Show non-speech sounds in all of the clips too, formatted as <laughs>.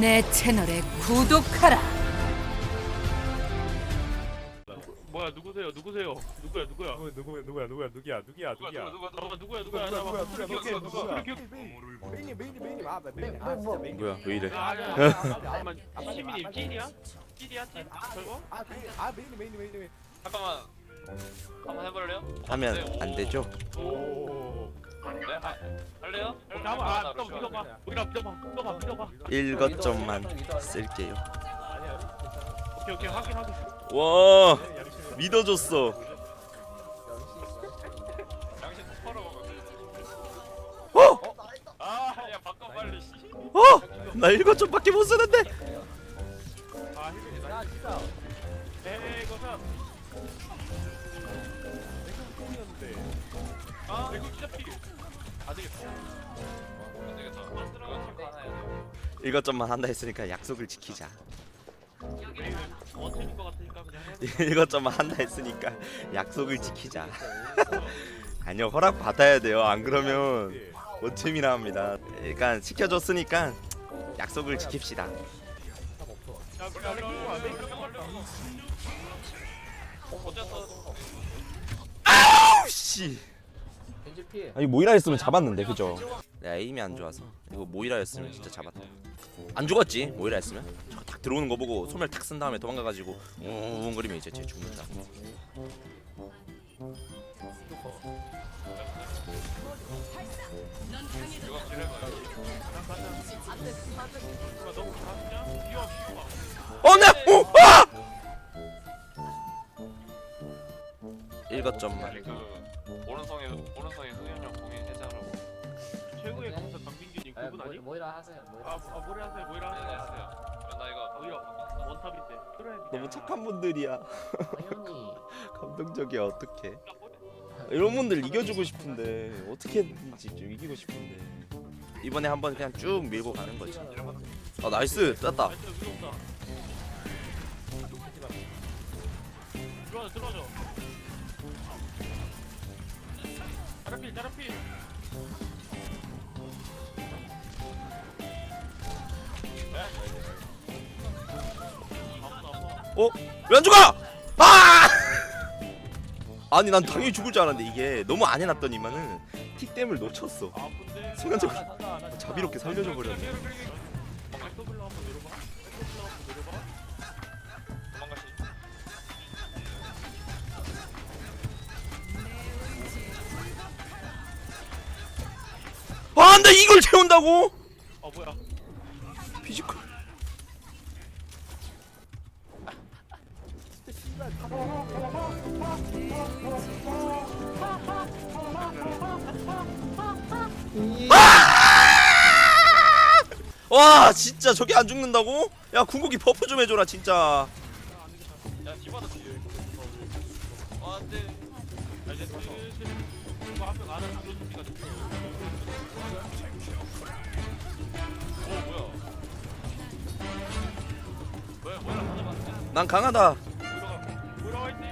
내 채널에 구독하라. 뭐야 누구세요? 누구세요? 누구야 누구야? 누구 누구 누구야 누구야 누구야 누구야 누구야 누가 누가 누구야 누구야 누구야 누구야 누구야 누구야 누구야 누구야 누구야 메인이 메인이 메인이 아 메인이 아 진짜 메인이 뭐야 왜 이래 아니야 잠깐만 시민님 찐이야? 찐이야 찐? 저거? 아 메인 아 메인이 메인이 메인이 메인 잠깐만 한번 해볼래요? 하면 안 되죠 오 네? 아, 할래요? 잠깐만 아또 믿어봐 우리가 믿어봐 믿어봐 믿어봐 일거점만 쓸게요 아니야 오케이 오케이 확인 확인 와 믿어줬어 양심 털어먹어 어! 아 야 바꿔 빨리 씨. 어! 나 일거점밖에 못 쓰는데 아나 진짜 에이 거사 아 이거 진짜 필 아되겠다 안 되겠다. 이거 털거 하나 해야 돼 일거점만 한다 했으니까 약속을 지키자. 원체일 것 같으니까 그냥 해야 돼 일거점만 한다 했으니까 약속을 지키자. 아니요 허락 받아야 돼요. 안 그러면 원팀이나 합니다. 그러니까 시켜줬으니까 약속을 지킵시다. 야 우리 안에 끼고 안돼 어쨌든 씨 아니 모이라 했으면 잡았는데 그죠 내가 에임이 안 좋아서 이거 모이라였으면 진짜 잡았다 안 죽었지 모이라 했으면 저거 딱 들어오는 거 보고 소멸 탁 쓴 다음에 도망가가지고 웅웅거리면 이제 쟤 죽는다 잘하냐? 뛰어 뛰어 어, 나! 어! 아! 일거점만 그 오른손에 오른손에 흑인형 공인 해제하라고. 최고의 강사 강민규님 그분 아니? 뭐이라 하세요. 뭐이라 아, 하세요. 아 뭐라 하세요 뭐라 네 하세요. 했어요. 나 이거 오히려 원탑인데. 그래 너무 착한 분들이야. 당연히 <laughs> 감동적이야 어떡해. 이런 분들 이겨주고 싶은데 어떻게 했는지 좀 이기고 싶은데. 이번에 한번 그냥 쭉 밀고 가는 거지. 아 나이스. 땄다. 들어와줘 들어와줘 자라필 자라필 어? 왜 안 죽어? 아! 아니 난 당연히 죽을 줄 알았는데 이게 너무 안 해놨더니만은 틱댐을 놓쳤어 아픈데 순간적으로 자비롭게 살려줘 버렸네 아 근데 이걸 채운다고? 어 뭐야? 피지컬. 와 진짜 저게 안 죽는다고? 야 궁극기 버프 좀 해줘라 진짜. 야 디바도 아 안돼 아 이제 슬슬 이거 한명 뭐야 뭐야 뭐야 난 강하다. 화이팅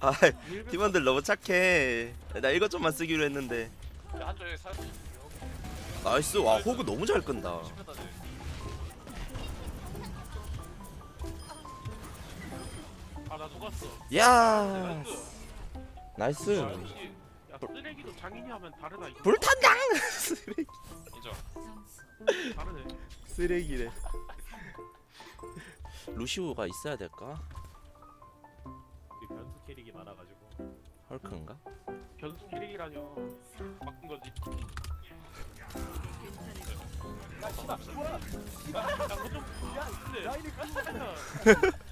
아 팀원들 너무 착해. 나 이것 좀만 쓰기로 했는데. 야 한쪽에 살 나이스. 와 호그 너무 잘 끈다. 심했다 쟤 속았어 야 나이스 나이스 역시 야 쓰레기도 장인이 하면 다르다 이거 불탄당 쓰레기 인정 다르네 쓰레기래 루시우가 있어야 될까? 변수 캐릭이 많아가지고 헐크인가? 변수 캐릭이라뇨 바꾼 거지 야, 그거 좀, 야, 근데,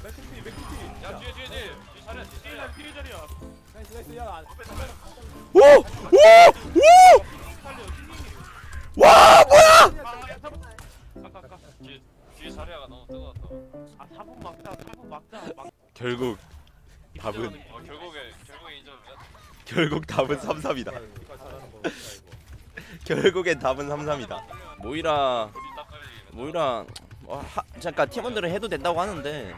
맥크티 맥크티 야 뒤에 뒤에 뒤에 뒤에 뒤에 뒤에 자리야. 나이스 나이스 야 오! 오! 오! 와 뭐야! 자리야가 너무 뜨거웠다 아, 사분 막자, 사분 막자. 막. 결국 답은-. 어 결국에 결국에 인정 결국 답은 3-3이다 이거 잘하는 거 이거 결국엔 답은 3-3이다 모이라 모이라 어, 하, 잠깐 팀원들은 해도 된다고 하는데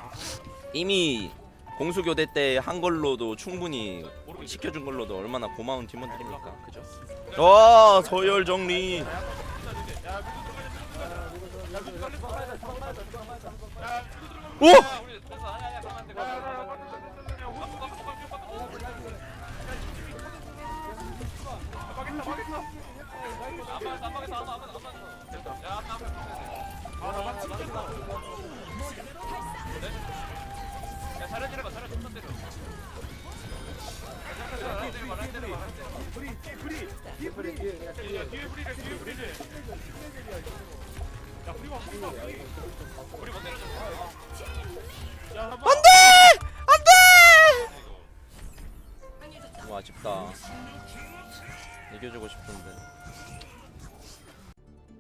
이미 공수교대 때 한 걸로도 충분히 시켜준 걸로도 얼마나 고마운 팀원들입니까? 와 서열 정리 오! 야, 때려봐, 차려 좀 때려. 우리 못 때려줘. 너무 아쉽다 이겨주고 싶은데